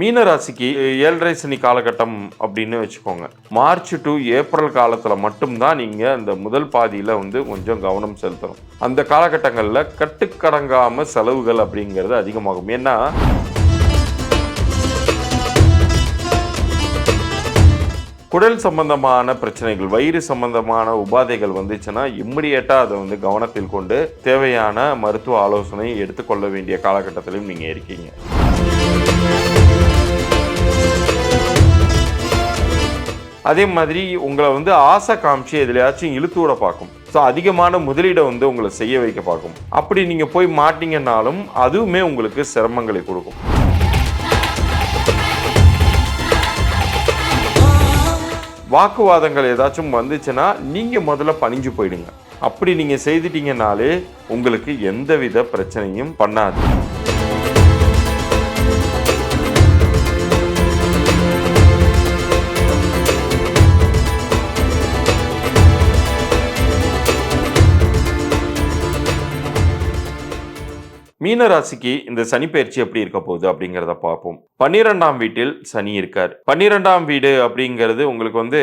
மீன ராசிக்கு ஏழரை சனி காலகட்டம் அப்படின்னு வச்சுக்கோங்க. மார்ச் டு ஏப்ரல் காலத்தில் மட்டும்தான் நீங்கள் அந்த முதல் பாதியில் வந்து கொஞ்சம் கவனம் செலுத்தணும். அந்த காலகட்டங்களில் கட்டுக்கடங்காமல் செலவுகள் அப்படிங்கிறது அதிகமாகும். ஏன்னா குடல் சம்பந்தமான பிரச்சனைகள் வயிறு சம்பந்தமான உபாதைகள் வந்துச்சுன்னா இம்மிடியேட்டாக அதை வந்து கவனத்தில் கொண்டு தேவையான மருத்துவ ஆலோசனை எடுத்துக்கொள்ள வேண்டிய காலகட்டத்திலும் நீங்கள் இருக்கீங்க. அதே மாதிரி உங்களை வந்து ஆசை காமிச்சு எதுலையாச்சும் இழுத்து விட பார்க்கும். ஸோ அதிகமான முதலீடை வந்து உங்களை செய்ய வைக்க பார்க்கும். அப்படி நீங்கள் போய் மாட்டீங்கன்னாலும் அதுவுமே உங்களுக்கு சிரமங்களை கொடுக்கும். வாக்குவாதங்கள் ஏதாச்சும் வந்துச்சுன்னா நீங்கள் முதல்ல பணிஞ்சு போயிடுங்க. அப்படி நீங்கள் செய்துட்டீங்கனாலே உங்களுக்கு எந்தவித பிரச்சனையும் பண்ணாது. மீன ராசிக்கு இந்த சனி பயிற்சி எப்படி இருக்க போகுது அப்படிங்கிறத பார்ப்போம். பன்னிரெண்டாம் வீட்டில் சனி இருக்கார். பன்னிரெண்டாம் வீடு அப்படிங்கிறது உங்களுக்கு வந்து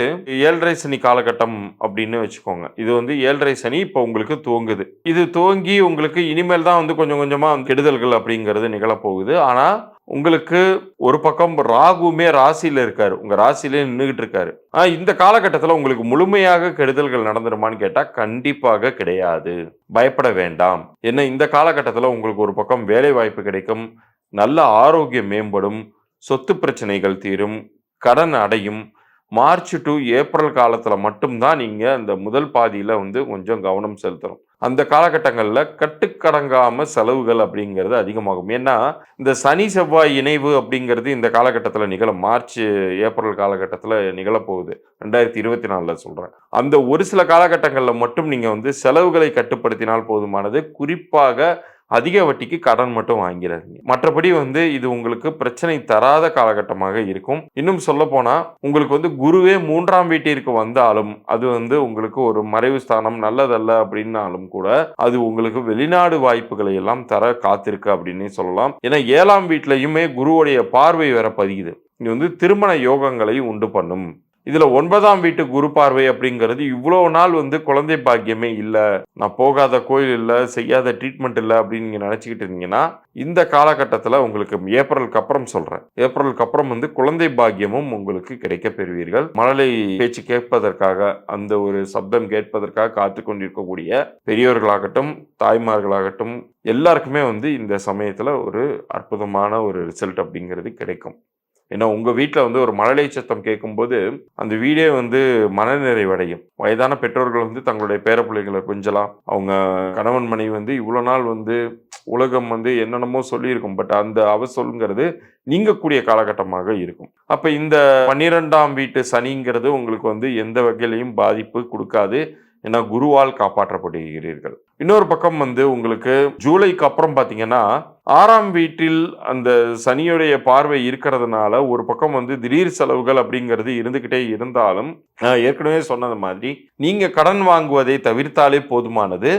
ஏழரை சனி காலகட்டம் அப்படின்னு வச்சுக்கோங்க. இது வந்து ஏழரை சனி இப்போ உங்களுக்கு துவங்குது. இது துவங்கி உங்களுக்கு இனிமேல் தான் வந்து கொஞ்சம் கொஞ்சமாக கெடுதல்கள் அப்படிங்கிறது நிகழப்போகுது. ஆனால் உங்களுக்கு ஒரு பக்கம் ராகுமே ராசியில் இருக்காரு. உங்க ராசியிலே நின்றுகிட்டு இருக்காரு. ஆனா இந்த காலகட்டத்தில் உங்களுக்கு முழுமையாக கெடுதல்கள் நடந்துருமான்னு கேட்டா கண்டிப்பாக கிடையாது. பயப்பட வேண்டாம். ஏன்னா இந்த காலகட்டத்தில் உங்களுக்கு ஒரு பக்கம் வேலை வாய்ப்பு கிடைக்கும். நல்ல ஆரோக்கியம் மேம்படும். சொத்து பிரச்சனைகள் தீரும். கடன் அடையும். மார்ச் டு ஏப்ரல் காலத்தில் மட்டும்தான் நீங்கள் அந்த முதல் பாதியில் வந்து கொஞ்சம் கவனம் செலுத்தணும். அந்த காலகட்டங்களில் கட்டுக்கடங்காமல் செலவுகள் அப்படிங்கிறது அதிகமாகும். ஏன்னா இந்த சனி செவ்வாய் இணைவு அப்படிங்கிறது இந்த காலகட்டத்தில் நிகழும். மார்ச் ஏப்ரல் காலகட்டத்தில் நிகழப்போகுது. ரெண்டாயிரத்தி இருபத்தி நாலில் சொல்கிறேன் அந்த ஒரு சில காலகட்டங்களில் மட்டும் நீங்கள் வந்து செலவுகளை கட்டுப்படுத்தினால் போதுமானது. குறிப்பாக அதிக வட்டிக்கு கடன் மட்டும் வாங்கிறாதீங்க. மற்றபடி வந்து இது உங்களுக்கு பிரச்சனை தராத காலகட்டமாக இருக்கும். இன்னும் சொல்ல போனா உங்களுக்கு வந்து குருவே மூன்றாம் வீட்டிற்கு வந்தாலும் அது வந்து உங்களுக்கு ஒரு மறைவு ஸ்தானம் நல்லதல்ல அப்படின்னாலும் கூட அது உங்களுக்கு வெளிநாடு வாய்ப்புகளை எல்லாம் தர காத்திருக்கு அப்படின்னு சொல்லலாம். ஏன்னா ஏழாம் வீட்லையுமே குருவுடைய பார்வை வர பதியுது. இது வந்து திருமண யோகங்களை உண்டு பண்ணும். இதுல ஒன்பதாம் வீட்டு குரு பார்வை அப்படிங்கிறது இவ்வளோ நாள் வந்து குழந்தை பாக்கியமே இல்லை. நான் போகாத கோயில் இல்லை செய்யாத ட்ரீட்மெண்ட் இல்லை அப்படின்னு நீங்க நினச்சிக்கிட்டு இருந்தீங்கன்னா இந்த காலகட்டத்தில் உங்களுக்கு ஏப்ரலுக்கு அப்புறம் சொல்றேன். ஏப்ரலுக்கு அப்புறம் வந்து குழந்தை பாக்கியமும் உங்களுக்கு கிடைக்க பெறுவீர்கள். மழலை பேச்சு கேட்பதற்காக அந்த ஒரு சப்தம் கேட்பதற்காக காத்து கொண்டிருக்கக்கூடிய பெரியோர்களாகட்டும் தாய்மார்களாகட்டும் எல்லாருக்குமே வந்து இந்த சமயத்தில் ஒரு அற்புதமான ஒரு ரிசல்ட் அப்படிங்கிறது கிடைக்கும். ஏன்னா உங்கள் வீட்டில் வந்து ஒரு மழலை சத்தம் கேட்கும்போது அந்த வீடே வந்து மனநிறைவடையும். வயதான பெற்றோர்கள் வந்து தங்களுடைய பேரப்பிள்ளைகளை கொஞ்சலாம் அவங்க கணவன் மனைவி வந்து இவ்வளோ நாள் வந்து உலகம் வந்து என்னென்னமோ சொல்லியிருக்கும். பட் அந்த அவசொல்ங்கிறது நீங்கக்கூடிய காலகட்டமாக இருக்கும். அப்போ இந்த பன்னிரெண்டாம் வீட்டு சனிங்கிறது உங்களுக்கு வந்து எந்த வகையிலையும் பாதிப்பு கொடுக்காது. ஏன்னா குருவால் காப்பாற்றப்படுகிறீர்கள். இன்னொரு பக்கம் வந்து உங்களுக்கு ஜூலைக்கு அப்புறம் பார்த்தீங்கன்னா ஆறாம் வீட்டில் அந்த சனியுடைய பார்வை இருக்கிறதுனால ஒரு பக்கம் வந்து திடீர் செலவுகள் அப்படிங்கிறது இருந்துக்கிட்டே இருந்தாலும் நான் ஏற்கனவே சொன்னது மாதிரி நீங்கள் கடன் வாங்குவதை தவிர்த்தாலே போதுமானது.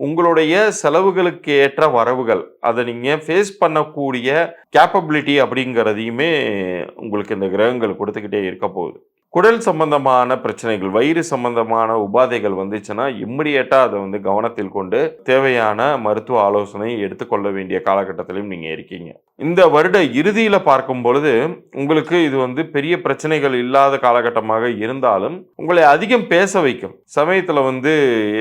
உங்களுடைய செலவுகளுக்கு ஏற்ற வரவுகள் அதை நீங்கள் ஃபேஸ் பண்ணக்கூடிய கேப்பபிலிட்டி அப்படிங்கிறதையுமே உங்களுக்கு இந்த கிரகங்கள் கொடுத்துக்கிட்டே இருக்க போகுது. குடல் சம்பந்தமான பிரச்சனைகள் வயிறு சம்பந்தமான உபாதைகள் வந்துச்சுன்னா இம்மிடியேட்டாக அதை வந்து கவனத்தில் கொண்டு தேவையான மருத்துவ ஆலோசனை எடுத்துக்கொள்ள வேண்டிய காலகட்டத்திலையும் நீங்கள் இருக்கீங்க. இந்த வருட இறுதியில் பார்க்கும் பொழுது உங்களுக்கு இது வந்து பெரிய பிரச்சனைகள் இல்லாத காலகட்டமாக இருந்தாலும் உங்களை அதிகம் பேச வைக்கும். சமயத்தில் வந்து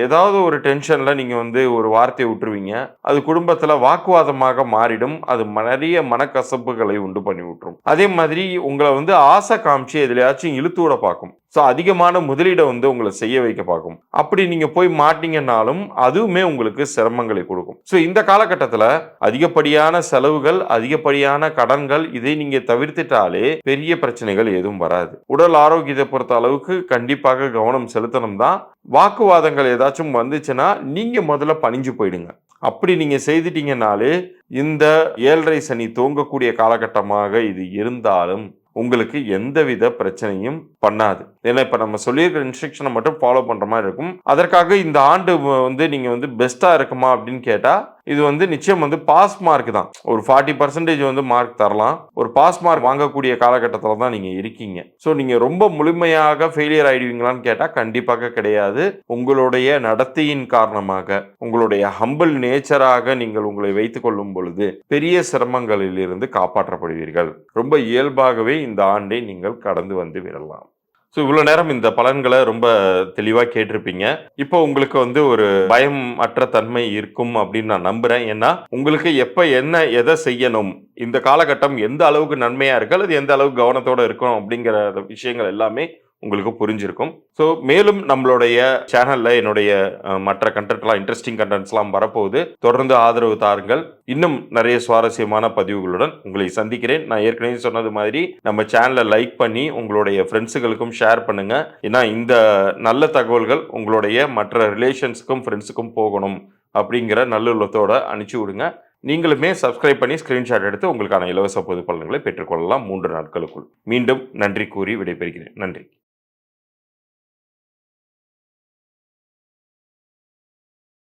ஏதாவது ஒரு டென்ஷனில் நீங்கள் வந்து ஒரு வார்த்தையை விட்டுருவீங்க. அது குடும்பத்தில் வாக்குவாதமாக மாறிடும். அது நிறைய மனக்கசப்புகளை உண்டு பண்ணி விட்டுரும். அதே மாதிரி உங்களை வந்து ஆசை காமிச்சு எதுலையாச்சும் இழுத்து விட பார்க்கும். ஸோ அதிகமான முதலீடை வந்து உங்களை செய்ய வைக்க பார்க்கும். அப்படி நீங்கள் போய் மாட்டீங்கன்னாலும் அதுவுமே உங்களுக்கு சிரமங்களை கொடுக்கும். ஸோ இந்த காலகட்டத்தில் அதிகப்படியான செலவுகள் அதிகப்படியான கடன்கள் இதை நீங்கள் தவிர்த்துட்டாலே பெரிய பிரச்சனைகள் எதுவும் வராது. உடல் ஆரோக்கியத்தை பொறுத்த அளவுக்கு கண்டிப்பாக கவனம் செலுத்தணும் தான். வாக்குவாதங்கள் ஏதாச்சும் வந்துச்சுன்னா நீங்கள் முதல்ல பணிஞ்சு போயிடுங்க. அப்படி நீங்கள் செய்துட்டீங்கனாலே இந்த ஏழரை சனி தூங்கக்கூடிய காலகட்டமாக இது இருந்தாலும் உங்களுக்கு எந்தவித பிரச்சனையும் பண்ணாது. ஏன்னா இப்போ நம்ம சொல்லியிருக்கிற இன்ஸ்ட்ரக்ஷனை மட்டும் ஃபாலோ பண்ணுற மாதிரி இருக்கும். அதற்காக இந்த ஆண்டு வந்து நீங்கள் வந்து பெஸ்ட்டாக இருக்குமா அப்படின்னு கேட்டால் இது வந்து நிச்சயம் வந்து பாஸ் மார்க் தான். ஒரு ஃபார்ட்டி பர்சன்டேஜ் வந்து மார்க் தரலாம். ஒரு பாஸ் மார்க் வாங்கக்கூடிய காலகட்டத்தில் தான் நீங்கள் இருக்கீங்க. ஸோ நீங்கள் ரொம்ப முழுமையாக ஃபெயிலியர் ஆகிடுவீங்களான்னு கேட்டால் கண்டிப்பாக கிடையாது. உங்களுடைய நடத்தையின் காரணமாக உங்களுடைய ஹம்பிள் நேச்சராக நீங்கள் உங்களை வைத்து கொள்ளும் பொழுது பெரிய சிரமங்களிலிருந்து காப்பாற்றப்படுவீர்கள். ரொம்ப இயல்பாகவே இந்த ஆண்டை நீங்கள் கடந்து வந்து விடலாம். ஸோ இவ்வளோ நேரம் இந்த பலன்களை ரொம்ப தெளிவாக கேட்டிருப்பீங்க. இப்போ உங்களுக்கு வந்து ஒரு பயம் அற்ற தன்மை இருக்கும் அப்படின்னு நான் நம்புகிறேன் ஏன்னா உங்களுக்கு எப்போ என்ன எதை செய்யணும் இந்த காலகட்டம் எந்த அளவுக்கு நன்மையாக இருக்கு அல்லது எந்த அளவுக்கு கவனத்தோட இருக்கும் அப்படிங்கிற விஷயங்கள் எல்லாமே உங்களுக்கு புரிஞ்சிருக்கும். ஸோ மேலும் நம்மளுடைய சேனலில் என்னுடைய மற்ற கண்டென்ட்லாம் இன்ட்ரெஸ்டிங் கண்டென்ட்ஸ்லாம் வரப்போகுது. தொடர்ந்து ஆதரவு தாருங்கள். இன்னும் நிறைய சுவாரஸ்யமான பதிவுகளுடன் உங்களை சந்திக்கிறேன். நான் ஏற்கனவே சொன்னது மாதிரி நம்ம சேனலை லைக் பண்ணி உங்களுடைய ஃப்ரெண்ட்ஸுகளுக்கும் ஷேர் பண்ணுங்கள் ஏன்னா இந்த நல்ல தகவல்கள் உங்களுடைய மற்ற ரிலேஷன்ஸுக்கும் ஃப்ரெண்ட்ஸுக்கும் போகணும் அப்படிங்கிற நல்லுள்ளத்தோடு அனுப்பிச்சி விடுங்க. நீங்களுமே சப்ஸ்கிரைப் பண்ணி ஸ்கிரீன்ஷாட் எடுத்து உங்களுக்கான இலவச பொது பலன்களை பெற்றுக்கொள்ளலாம் மூன்று நாட்களுக்குள். மீண்டும் நன்றி கூறி விடைபெறுகிறேன். நன்றி.